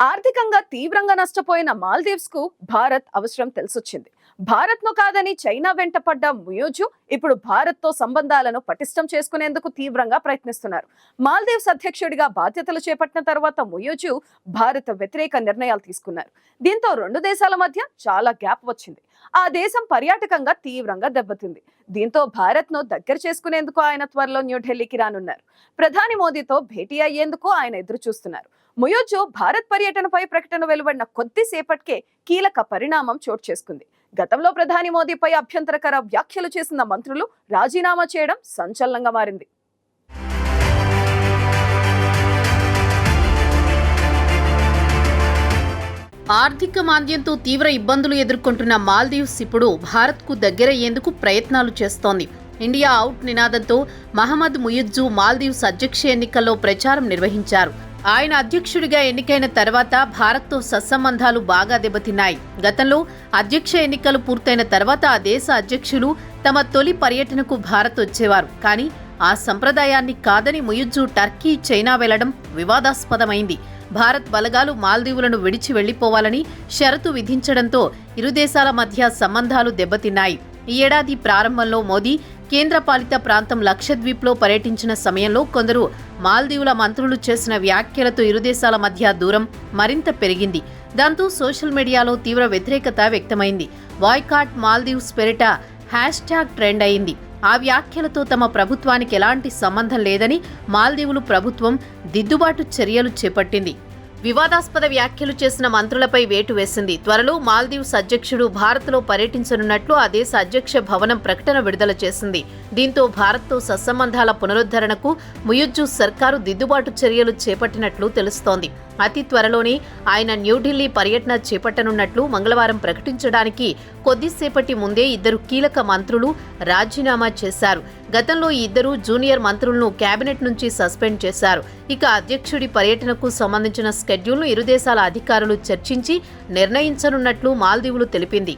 ఆర్థికంగా తీవ్రంగా నష్టపోయిన మాల్దీవ్స్కు భారత్ అవసరం తెలిసొచ్చింది. భారత్ను కాదని చైనా వెంట పడ్డ ముయోజు ఇప్పుడు భారత్తో సంబంధాలను పటిష్టం చేసుకునేందుకు తీవ్రంగా ప్రయత్నిస్తున్నారు. మాల్దీవ్స్ అధ్యక్షుడిగా బాధ్యతలు చేపట్టిన తర్వాత ముయోజు భారత వ్యతిరేక నిర్ణయాలు తీసుకున్నారు. దీంతో రెండు దేశాల మధ్య చాలా గ్యాప్ వచ్చింది. ఆ దేశం పర్యాటకంగా తీవ్రంగా దెబ్బతింది. దీంతో భారత్ను దగ్గర చేసుకునేందుకు ఆయన త్వరలో న్యూఢిల్లీకి రానున్నారు. ప్రధాని మోదీతో భేటీ అయ్యేందుకు ఆయన ఎదురు చూస్తున్నారు మొయోజో భారత్ పర్యటనపై ప్రకటన వెలువడిన కొద్దిసేపటికే కీలక పరిణామం చోటు చేసుకుంది. గతంలో ప్రధాని మోదీపై అభ్యంతరకర వ్యాఖ్యలు చేసిన మంత్రులు రాజీనామా చేయడం సంచలనంగా మారింది. ఆర్థిక మాంద్యంతో తీవ్ర ఇబ్బందులు ఎదుర్కొంటున్న మాల్దీవ్స్ ఇప్పుడు భారత్కు దగ్గరయ్యేందుకు ప్రయత్నాలు చేస్తోంది. ఇండియా అవుట్ నినాదంతో మహమ్మద్ ముయుజ్జు మాల్దీవ్స్ అధ్యక్ష ఎన్నికల్లో ప్రచారం నిర్వహించారు. ఆయన అధ్యక్షుడిగా ఎన్నికైన తర్వాత భారత్తో సత్సంబంధాలు బాగా దెబ్బతిన్నాయి. గతంలో అధ్యక్ష ఎన్నికలు పూర్తయిన తర్వాత ఆ దేశ అధ్యక్షులు తమ తొలి పర్యటనకు భారత్ వచ్చేవారు. కానీ ఆ సంప్రదాయాన్ని కాదని ముయుజ్జు టర్కీ చైనా వెళ్ళడం వివాదాస్పదమైంది. భారత్ బలగాలు మాల్దీవులను విడిచి వెళ్ళిపోవాలని షరతు విధించడంతో ఇరు దేశాల మధ్య సంబంధాలు దెబ్బతిన్నాయి. ఈ ఏడాది ప్రారంభంలో మోదీ కేంద్రపాలిత ప్రాంతం లక్షద్వీప్లో పర్యటించిన సమయంలో కొందరు మాల్దీవుల మంత్రులు చేసిన వ్యాఖ్యలతో ఇరు దేశాల మధ్య దూరం మరింత పెరిగింది. దాంతో సోషల్ మీడియాలో తీవ్ర వ్యతిరేకత వ్యక్తమైంది. వాయ్కాట్ మాల్దీవ్స్ పెరిట హ్యాష్ ట్యాగ్ ట్రెండ్ అయింది. ఆ వ్యాఖ్యలతో తమ ప్రభుత్వానికి ఎలాంటి సంబంధం లేదని మాల్దీవులు ప్రభుత్వం దిద్దుబాటు చర్యలు చేపట్టింది. వివాదాస్పద వ్యాఖ్యలు చేసిన మంత్రులపై వేటు వేసింది. త్వరలో మాల్దీవ్స్ అధ్యక్షుడు భారత్లో పర్యటించనున్నట్లు ఆ దేశ అధ్యక్ష భవనం ప్రకటన విడుదల చేసింది. దీంతో భారత్తో సత్సంబంధాల పునరుద్ధరణకు ముయుజ్జు సర్కారు దిద్దుబాటు చర్యలు చేపట్టినట్లు తెలుస్తోంది. అతి త్వరలోనే ఆయన న్యూఢిల్లీ పర్యటన చేపట్టనున్నట్లు మంగళవారం ప్రకటించడానికి కొద్దిసేపటి ముందే ఇద్దరు కీలక మంత్రులు రాజీనామా చేశారు. గతంలో ఈ ఇద్దరు జూనియర్ మంత్రులను కేబినెట్ నుంచి సస్పెండ్ చేశారు. ఇక అధ్యక్షుడి పర్యటనకు సంబంధించిన స్కెడ్యూల్ను ఇరు దేశాల అధికారులు చర్చించి నిర్ణయించనున్నట్లు మాల్దీవులు తెలిపింది.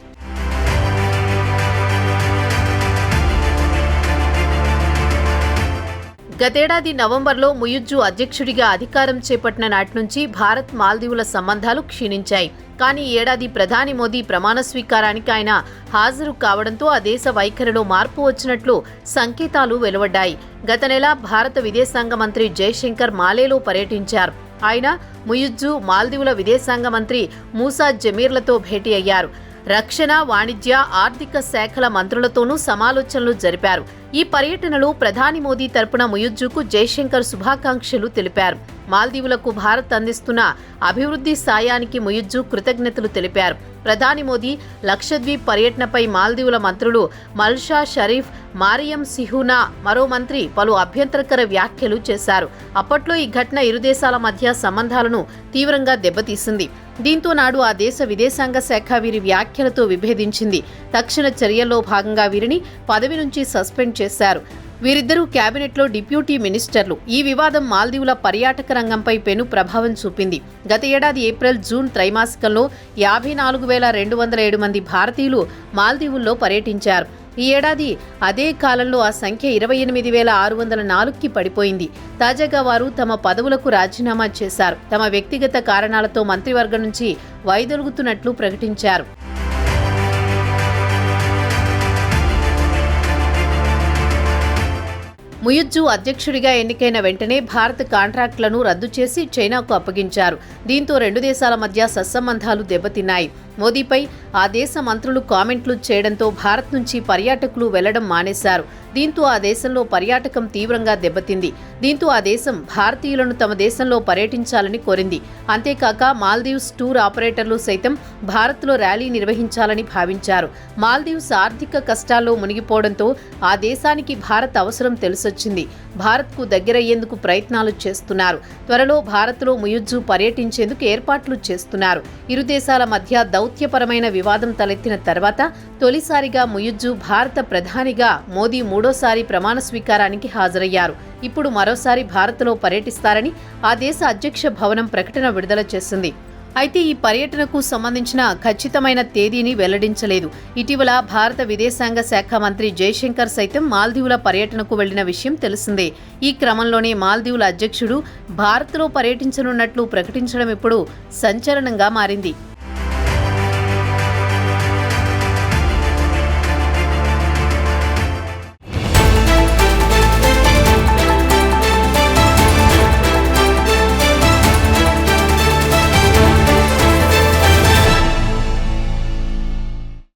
గతేడాది నవంబర్లో ముయుజ్జు అధ్యక్షుడిగా అధికారం చేపట్టిన నాటి నుంచి భారత్ మాల్దీవుల సంబంధాలు క్షీణించాయి. కానీ ఏడాది ప్రధాని మోదీ ప్రమాణ స్వీకారానికి ఆయన హాజరు కావడంతో ఆ దేశ వైఖరిలో మార్పు వచ్చినట్లు సంకేతాలు వెలువడ్డాయి. గత నెల భారత విదేశాంగ మంత్రి జయశంకర్ మాలేలో పర్యటించారు. ఆయన ముయుజ్జు మాల్దీవుల విదేశాంగ మంత్రి మూసా జమీర్లతో భేటీ అయ్యారు. రక్షణ వాణిజ్య ఆర్థిక శాఖల మంత్రులతోనూ సమాలోచనలు జరిపారు. ఈ పర్యటనలో ప్రధాని మోదీ తరపున ముయుజ్జుకు జయశంకర్ శుభాకాంక్షలు తెలిపారు. మాల్దీవులకు భారత్ అందిస్తున్న అభివృద్ధి సాయానికి ముయుజ్జు కృతజ్ఞతలు తెలిపారు. ప్రధాని మోదీ లక్షద్వీప్ పర్యటనపై మాల్దీవుల మంత్రులు మల్షా షరీఫ్ మారియం సిహునా మరో మంత్రి పలు అభ్యంతరకర వ్యాఖ్యలు చేశారు. అప్పట్లో ఈ ఘటన ఇరు దేశాల మధ్య సంబంధాలను తీవ్రంగా దెబ్బతీసింది. దీంతో నాడు ఆ దేశ విదేశాంగ శాఖ వీరి వ్యాఖ్యలతో విభేదించింది. తక్షణ చర్యల్లో భాగంగా వీరిని పదవి నుంచి సస్పెండ్ చేశారు. వీరిద్దరూ కేబినెట్లో డిప్యూటీ మినిస్టర్లు. ఈ వివాదం మాల్దీవుల పర్యాటక రంగంపై పెను ప్రభావం చూపింది. గత ఏడాది ఏప్రిల్ జూన్ త్రైమాసికంలో యాభై నాలుగు వేల రెండు వందల ఏడు మంది భారతీయులు మాల్దీవుల్లో పర్యటించారు. ఈ ఏడాది అదే కాలంలో ఆ సంఖ్య ఇరవై ఎనిమిది వేల ఆరు వందల నాలుగుకి పడిపోయింది. తాజాగా వారు తమ పదవులకు రాజీనామా చేశారు. తమ వ్యక్తిగత కారణాలతో మంత్రివర్గం నుంచి వైదొలుగుతున్నట్లు ప్రకటించారు. ముయుజ్జు అధ్యక్షుడిగా ఎన్నికైన వెంటనే భారత్ కాంట్రాక్టులను రద్దు చేసి చైనాకు అప్పగించారు. దీంతో రెండు దేశాల మధ్య సత్సంబంధాలు దెబ్బతిన్నాయి. మోదీపై ఆ దేశ మంత్రులు కామెంట్లు చేయడంతో భారత్ నుంచి పర్యాటకులు వెళ్ళడం మానేశారు. దీంతో ఆ దేశంలో పర్యాటకం తీవ్రంగా దెబ్బతింది. దీంతో ఆ దేశం భారతీయులను తమ దేశంలో పర్యటించాలని కోరింది. అంతేకాక మాల్దీవ్స్ టూర్ ఆపరేటర్లు సైతం భారత్లో ర్యాలీ నిర్వహించాలని భావించారు. మాల్దీవ్స్ ఆర్థిక కష్టాల్లో మునిగిపోవడంతో ఆ దేశానికి భారత్ అవసరం తెలుసు. తెలిసొచ్చింది భారత్కు దగ్గరయ్యేందుకు ప్రయత్నాలు చేస్తున్నారు. త్వరలో భారత్లో ముయుజ్జు పర్యటించేందుకు ఏర్పాట్లు చేస్తున్నారు. ఇరు దేశాల మధ్య దౌత్యపరమైన వివాదం తలెత్తిన తర్వాత తొలిసారిగా ముయుజ్జు భారత ప్రధానిగా మోదీ మూడోసారి ప్రమాణ స్వీకారానికి హాజరయ్యారు. ఇప్పుడు మరోసారి భారత్లో పర్యటిస్తారని ఆ దేశ అధ్యక్ష భవనం ప్రకటన విడుదల చేసింది. అయితే ఈ పర్యటనకు సంబంధించిన ఖచ్చితమైన తేదీని వెల్లడించలేదు. ఇటీవల భారత విదేశాంగ శాఖ మంత్రి జయశంకర్ సైతం మాల్దీవుల పర్యటనకు వెళ్ళిన విషయం తెలిసిందే. ఈ క్రమంలోనే మాల్దీవుల అధ్యక్షుడు భారత్లో పర్యటించనున్నట్లు ప్రకటించడం ఇప్పుడు సంచలనంగా మారింది.